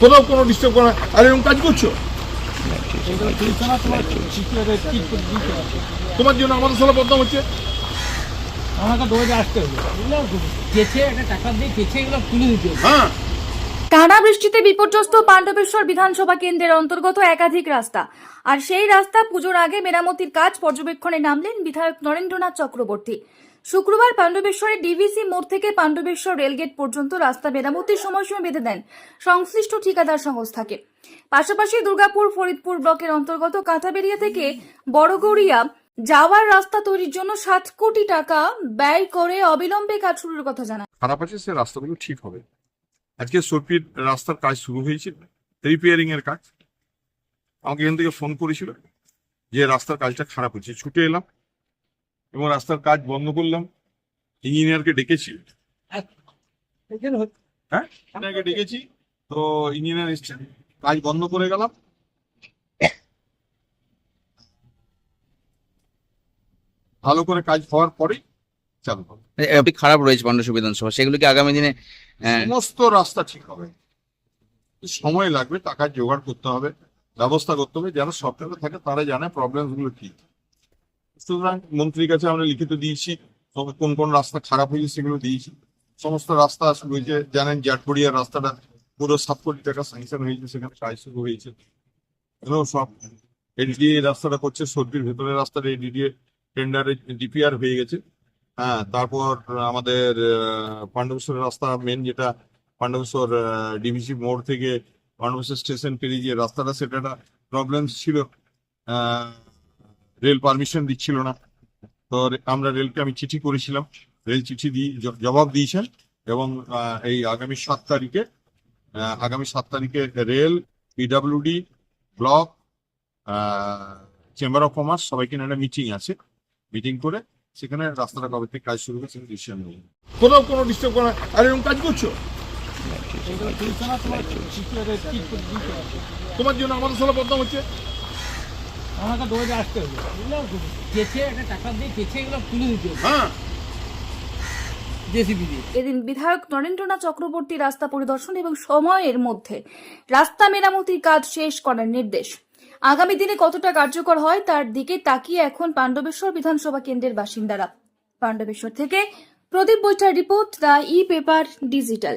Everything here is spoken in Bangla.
কোথাও কোনো ডিস্টার্ব করা আর এরকম কাজ করছ? তোমার জন্য আমাদের সালা বদনাম হচ্ছে। আমাকে দৌড়ে আসতে হবে। কেছে একটা টাকা দিয়ে কেছে এগুলো তুলে দিতে হ্যাঁ। টানা বৃষ্টিতে বিপর্যস্ত পাণ্ডবেশ্বর বিধানসভা কেন্দ্রের অন্তর্গত একাধিক রাস্তা। আর সেই রাস্তা পুজোর আগে মেরামতির কাজ পর্যবেক্ষণে নামলেন বিধায়ক নরেন্দ্রনাথ চক্রবর্তী। শুক্রবার পাণ্ডবেশ্বরের ডিভিসি মোড় থেকে পাণ্ডবেশ্বর রেলগেট পর্যন্ত রাস্তা মেরামতির সময়সীমা বেঁধে দেন সংশ্লিষ্ট ঠিকাদার সংস্থাকে পাশাপাশি দুর্গাপুর, ফরিদপুর ব্লকের অন্তর্গত কাঁথাবেড়িয়া থেকে বড়গড়িয়া যাওয়ার রাস্তা তৈরির জন্য সাত কোটি টাকা ব্যয় করে অবিলম্বে কাজ শুরুর কথা জানান। খারাপ আছে সে রাস্তাগুলো ঠিক হবে। আজকে সর্পির রাস্তার কাজ শুরু হয়েছে রিপেয়ারিং এর কাজ। আমাকে এখান থেকে ফোন করেছিল যে রাস্তার কাজটা খারাপ হচ্ছে ছুটে এলাম। এবং রাস্তার কাজ বন্ধ করলাম। ইঞ্জিনিয়ারকে ডেকেছি। এখানে হ্যাঁ ডেকেছি। তো ইঞ্জিনিয়ার এসছেন কাজ বন্ধ করে গেলাম। ভালো করে কাজ হওয়ার পরেই চালু হবে এটি খারাপ রয়েছে পাণ্ডব বিধানসভা সেগুলো কি আগামী দিনে সমস্ত রাস্তা ঠিক হবে। সময় লাগবে টাকা জোগাড় করতে হবে ব্যবস্থা করতে হবে যারা সরকারে থাকে তারা জানে প্রবলেমগুলো কি। সুতরাং মন্ত্রীর কাছে আমরা লিখিত দিয়েছি কোন কোন রাস্তা খারাপ হয়েছে সেগুলো দিয়েছি। সমস্ত রাস্তা শুরু হয়েছে জানেন জাটবড়িয়ার রাস্তাটা পুরো সাত কোটি টাকা স্যাংশন হয়েছে, সেখানে কাজ শুরু হয়েছে। এগুলো সব এডিডিএ রাস্তাটা করছে, সর্বির ভেতরের রাস্তাটা এডিডিএ টেন্ডারে ডিপিআর হয়ে গেছে। হ্যাঁ তারপর আমাদের পাণ্ডবেশ্বরের রাস্তা মেন যেটা, পাণ্ডবেশ্বর ডিভিসি মোড় থেকে পাণ্ডবেশ্বর স্টেশন পেরিয়ে যে রাস্তাটা সেটা প্রবলেম ছিল। রেল পারমিশন দিচ্ছিল না। তো আমরা রেলকে আমি চিঠি করেছিলাম। রেল চিঠি দিয়ে জবাব দিয়েছেন এবং এই আগামী সাত তারিখে আগামী সাত তারিখে rail P W D block chamber of commerce সবাইকে নিয়ে একটা মিটিং আছে। মিটিং করে সেখানে রাস্তাটা কবে থেকে কাজ শুরু সেখানে ডিসিশন নেব। কোথাও কোনো ডিস্টার্ব করা আর এরকম কাজ করছ? তোমার জন্য আমাদের সালা বদনাম হচ্ছে। আমাকে দৌড়ে আসতে হবে। এগুলো একটা টাকা দিয়ে এগুলো তুলে দিতে হবে। হ্যাঁ। এদিন বিধায়ক নরেন্দ্রনাথ চক্রবর্তী রাস্তা পরিদর্শন এবং সময়ের মধ্যে রাস্তা মেরামতির কাজ শেষ করার নির্দেশ। আগামী দিনে কতটা কার্যকর হয় তার দিকে তাকিয়ে এখন পাণ্ডবেশ্বর বিধানসভা কেন্দ্রের বাসিন্দারা। পাণ্ডবেশ্বর থেকে Pradip বৈঠার report the E paper digital.